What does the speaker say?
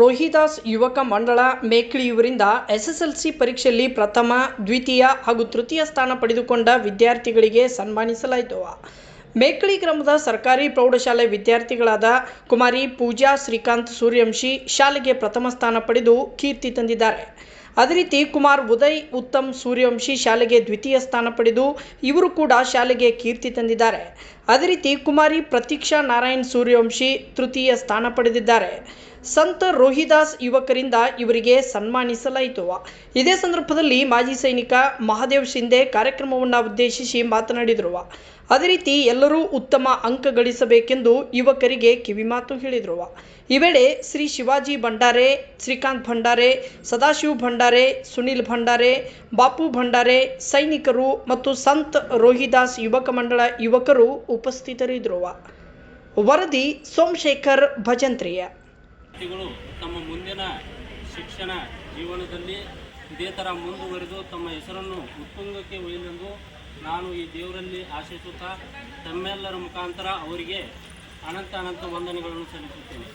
ರೋಹಿದಾಸ್ ಯುವಕ ಮಂಡಳ ಮೇಕ್ಳಿ ಇವರಿಂದ ಎಸ್ಎಸ್ಎಲ್ಸಿ ಪರೀಕ್ಷೆಯಲ್ಲಿ ಪ್ರಥಮ, ದ್ವಿತೀಯ ಹಾಗೂ ತೃತೀಯ ಸ್ಥಾನ ಪಡೆದುಕೊಂಡ ವಿದ್ಯಾರ್ಥಿಗಳಿಗೆ ಸನ್ಮಾನಿಸಲಾಯಿತು. ಮೇಕ್ಳಿ ಗ್ರಾಮದ ಸರ್ಕಾರಿ ಪ್ರೌಢಶಾಲೆ ವಿದ್ಯಾರ್ಥಿಗಳಾದ ಕುಮಾರಿ ಪೂಜಾ ಶ್ರೀಕಾಂತ್ ಸೂರ್ಯವಂಶಿ ಶಾಲೆಗೆ ಪ್ರಥಮ ಸ್ಥಾನ ಪಡೆದು ಕೀರ್ತಿ ತಂದಿದ್ದಾರೆ. ಅದೇ ರೀತಿ ಕುಮಾರ್ ಉದಯ್ ಉತ್ತಮ್ ಸೂರ್ಯವಂಶಿ ಶಾಲೆಗೆ ದ್ವಿತೀಯ ಸ್ಥಾನ ಪಡೆದು ಇವರು ಕೂಡ ಶಾಲೆಗೆ ಕೀರ್ತಿ ತಂದಿದ್ದಾರೆ. ಅದೇ ರೀತಿ ಕುಮಾರಿ ಪ್ರತೀಕ್ಷಾ ನಾರಾಯಣ್ ಸೂರ್ಯವಂಶಿ ತೃತೀಯ ಸ್ಥಾನ ಪಡೆದಿದ್ದಾರೆ. ಸಂತ ರೋಹಿದಾಸ್ ಯುವಕರಿಂದ ಇವರಿಗೆ ಸನ್ಮಾನಿಸಲಾಯಿತು. ಇದೇ ಸಂದರ್ಭದಲ್ಲಿ ಮಾಜಿ ಸೈನಿಕ ಮಹಾದೇವ್ ಶಿಂದೆ ಕಾರ್ಯಕ್ರಮವನ್ನು ಉದ್ದೇಶಿಸಿ ಮಾತನಾಡಿದರು. ಅದೇ ರೀತಿ ಎಲ್ಲರೂ ಉತ್ತಮ ಅಂಕ ಗಳಿಸಬೇಕೆಂದು ಯುವಕರಿಗೆ ಕಿವಿಮಾತು ಹೇಳಿದರು. ಈ ವೇಳೆ ಶ್ರೀ ಶಿವಾಜಿ ಭಂಡಾರೆ, ಶ್ರೀಕಾಂತ್ ಭಂಡಾರೆ, ಸದಾಶಿವ್ ಭಂಡಾರೆ, ಸುನಿಲ್ ಭಂಡಾರೆ, ಬಾಪು ಭಂಡಾರೆ, ಸೈನಿಕರು ಮತ್ತು ಸಂತ ರೋಹಿದಾಸ್ ಯುವಕ ಮಂಡಳ ಯುವಕರು ಉಪಸ್ಥಿತರಿದ್ದರು. ವರದಿ ಸೋಮಶೇಖರ್ ಭಜಂತ್ರಿಯ. ವಿದ್ಯಾರ್ಥಿಗಳು ತಮ್ಮ ಮುಂದಿನ ಶಿಕ್ಷಣ ಜೀವನದಲ್ಲಿ ಇದೇ ಥರ ಮುಂದುವರೆದು ತಮ್ಮ ಹೆಸರನ್ನು ಉತ್ತುಂಗಕ್ಕೆ ಒಯ್ಯಲೆಂದು ನಾನು ಈ ದೇವರಲ್ಲಿ ಆಶಿಸುತ್ತಾ ತಮ್ಮೆಲ್ಲರ ಮುಖಾಂತರ ಅವರಿಗೆ ಅನಂತ ಅನಂತ ವಂದನೆಗಳನ್ನು ಸಲ್ಲಿಸುತ್ತೇನೆ.